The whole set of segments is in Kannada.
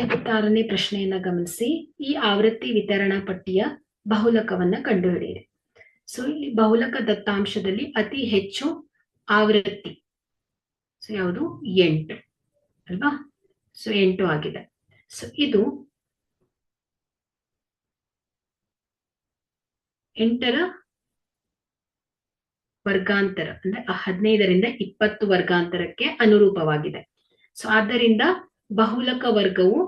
ಇಪ್ಪತ್ತಾರನೇ ಪ್ರಶ್ನೆಯನ್ನ ಗಮನಿಸಿ. ಈ ಆವೃತ್ತಿ ವಿತರಣಾ ಪಟ್ಟಿಯ ಬಹುಲಕವನ್ನ ಕಂಡುಹಿಡಿಯಿರಿ. ಸೊ ಇಲ್ಲಿ ಬಹುಲಕ ದತ್ತಾಂಶದಲ್ಲಿ ಅತಿ ಹೆಚ್ಚು ಆವೃತ್ತಿ. ಸೊ ಯಾವುದು? ಎಂಟು. ಅಲ್ವಾ? ಸೊ ಎಂಟು ಆಗಿದೆ. ಸೊ ಇದು ಎಂಟರ ವರ್ಗಾಂತರ, ಅಂದ್ರೆ ಹದಿನೈದರಿಂದ ಇಪ್ಪತ್ತು ವರ್ಗಾಂತರಕ್ಕೆ ಅನುರೂಪವಾಗಿದೆ. ಸೊ ಆದ್ದರಿಂದ ಬಹುಲಕ ವರ್ಗವು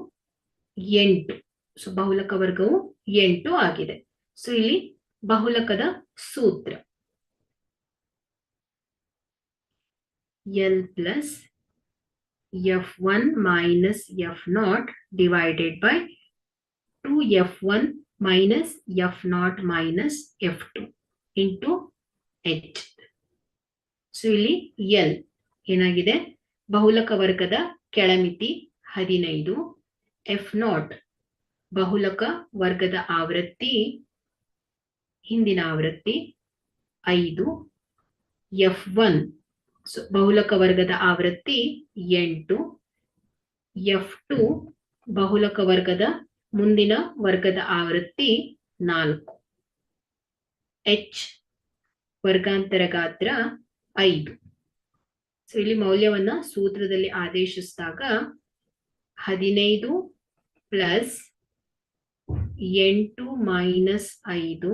ಎಂಟು. ಸೊ ಬಹುಲಕ ವರ್ಗವು ಎಂಟು ಆಗಿದೆ. ಸೊ ಇಲ್ಲಿ ಬಹುಲಕದ ಸೂತ್ರ. L plus F one minus F naught divided by two F one minus F naught minus F two into H so ಇಲ್ಲಿ ಎಲ್ ಏನಾಗಿದೆ? ಬಹುಲಕ ವರ್ಗದ ಕೆಳಮಿತಿ ಹದಿನೈದು ಎಫ್ ನಾಟ್ ಬಹುಲಕ ವರ್ಗದ ಆವೃತ್ತಿ, ಹಿಂದಿನ ಆವೃತ್ತಿ, ಐದು ಎಫ್ ಒನ್ ಬಹುಲಕ ವರ್ಗದ ಆವೃತ್ತಿ ಎಂಟು ಎಫ್ ಟು ಬಹುಲಕ ವರ್ಗದ ಮುಂದಿನ ವರ್ಗದ ಆವೃತ್ತಿ ನಾಲ್ಕು. ಎಚ್ ವರ್ಗಾಂತರ ಗಾತ್ರ ಐದು. ಸೊ ಇಲ್ಲಿ ಮೌಲ್ಯವನ್ನ ಸೂತ್ರದಲ್ಲಿ ಆದೇಶಿಸಿದಾಗ ಹದಿನೈದು ಪ್ಲಸ್ ಎಂಟು ಮೈನಸ್ ಐದು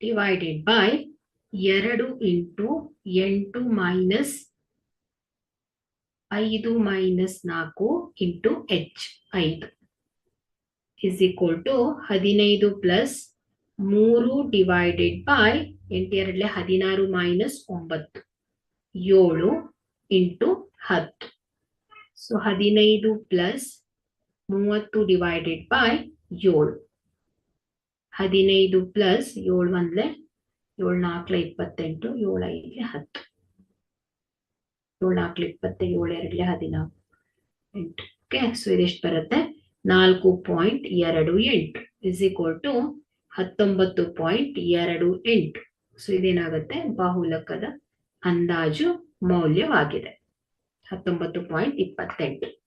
ಡಿವೈಡೆಡ್ ಬೈ ಎರಡು ಇಂಟು ಎಂಟು ಮೈನಸ್ ಐದು ಮೈನಸ್ ನಾಲ್ಕು ಇಂಟು ಎಚ್ ಐದು. ಇಸ್ ಈಕ್ವಲ್ ಟು ಹದಿನೈದು ಪ್ಲಸ್ ಮೂರು ಡಿವೈಡೆಡ್ ಬೈ ಎಂಟು ಎರಡಲೆ ಹದಿನಾರು ಮೈನಸ್ ಒಂಬತ್ತು. ಏಳು ಇಂಟು ಹತ್ತು. ಸೊ ಹದಿನೈದು ಪ್ಲಸ್ ಮೂವತ್ತು ಡಿವೈಡೆಡ್ ಬೈ ಏಳು. ಹದಿನೈದು ಪ್ಲಸ್ ಏಳು ಒಂದ್ಲೆ ಏಳು ನಾಲ್ಕಲ ಇಪ್ಪತ್ತೆಂಟು, ಏಳು ಐದ್ಲೆ ಹತ್ತು. ಏಳು ನಾಲ್ಕಲ ಇಪ್ಪತ್ತೆ, ಏಳು ಎರಡ್ಲೆ ಹದಿನಾಲ್ಕು. ಎಂಟು ಓಕೆ ಸೊ ಇದೆಷ್ಟು ಬರುತ್ತೆ? ನಾಲ್ಕು ಪಾಯಿಂಟ್ ಎರಡು ಎಂಟು ಇಸ್ ಈಕ್ವಲ್ ಟು ಹತ್ತೊಂಬತ್ತು ಪಾಯಿಂಟ್ ಎರಡು ಎಂಟು. ಸೊ ಇದೇನಾಗುತ್ತೆ? ಬಾಹುಲಕದ ಅಂದಾಜು ಮೌಲ್ಯವಾಗಿದೆ. ಹತ್ತೊಂಬತ್ತು ಪಾಯಿಂಟ್ ಇಪ್ಪತ್ತೆಂಟು.